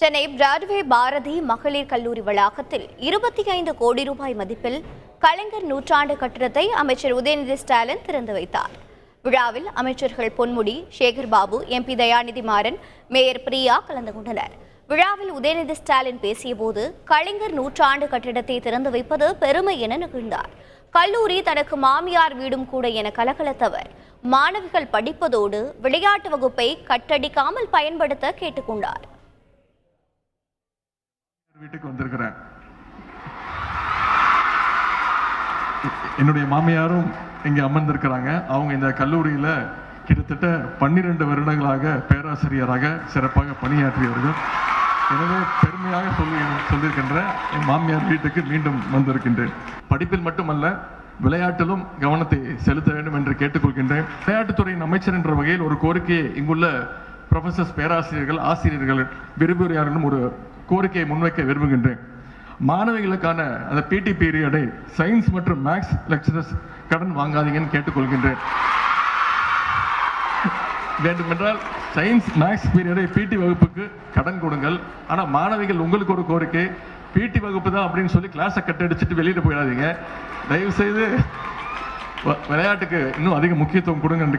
Chennai Broadway Bharathi மகளிர் கல்லூரி வளாகத்தில் இருபத்தி ஐந்து கோடி ரூபாய் மதிப்பில் கலைஞர் நூற்றாண்டு கட்டிடத்தை அமைச்சர் உதயநிதி ஸ்டாலின் திறந்து வைத்தார். விழாவில் அமைச்சர்கள் பொன்முடி சேகர் பாபு எம்பி தயாநிதி மாறன் மேயர் பிரியா கலந்து கொண்டனர். விழாவில் உதயநிதி ஸ்டாலின் பேசியபோது கலைஞர் நூற்றாண்டு கட்டிடத்தை திறந்து வைப்பது பெருமை என நிகழ்ந்தார். கல்லூரி தனக்கு மாமியார் வீடும் கூட என கலகலத்தவர். மாணவிகள் படிப்பதோடு விளையாட்டு வகுப்பை கட்டடிக்காமல் பயன்படுத்த கேட்டுக்கொண்டார். வீட்டுக்கு வந்திருக்கிறேன். என்னுடைய மாமியாரும் இங்கே அமர்ந்திருக்கிறாங்க. அவங்க இந்த கல்லூரியில் கிட்டத்தட்ட பன்னிரண்டு வருடங்களாக பேராசிரியராக சிறப்பாக பணியாற்றியவர்கள். எனவே பெருமையாக சொல்லி சொல்லியிருக்கின்ற என் மாமியார் வீட்டுக்கு மீண்டும் வந்திருக்கின்றேன். படிப்பில் மட்டுமல்ல விளையாட்டிலும் கவனத்தை செலுத்த வேண்டும் என்று கேட்டுக்கொள்கின்றேன். விளையாட்டுத்துறையின் அமைச்சர் என்ற வகையில் ஒரு கோரிக்கையை இங்குள்ள ப்ரொஃபஸர்ஸ் பேராசிரியர்கள் ஆசிரியர்கள் விரும்புகிறார்கள் ஒரு கோரிக்கையை முன்வைக்க விரும்புகின்றேன். மாணவிகளுக்கான அந்த பிடி பீரியடை சயின்ஸ் மற்றும் மேக்ஸ் லெக்சரர்ஸ் கடன் வாங்காதீங்கன்னு கேட்டுக்கொள்கின்றேன். வேண்டுமென்றால் சயின்ஸ் மேக்ஸ் பீரியடை பிடி வகுப்புக்கு கடன் கொடுங்கள். ஆனால் மாணவிகள் உங்களுக்கு ஒரு கோரிக்கை. பிடி வகுப்பு தான் அப்படின்னு சொல்லி கிளாஸை கட்டடிச்சிட்டு வெளியிட போயிடாதீங்க. தயவு செய்து வ- விளையாட்டுக்கு இன்னும் அதிக முக்கியத்துவம் கொடுங்க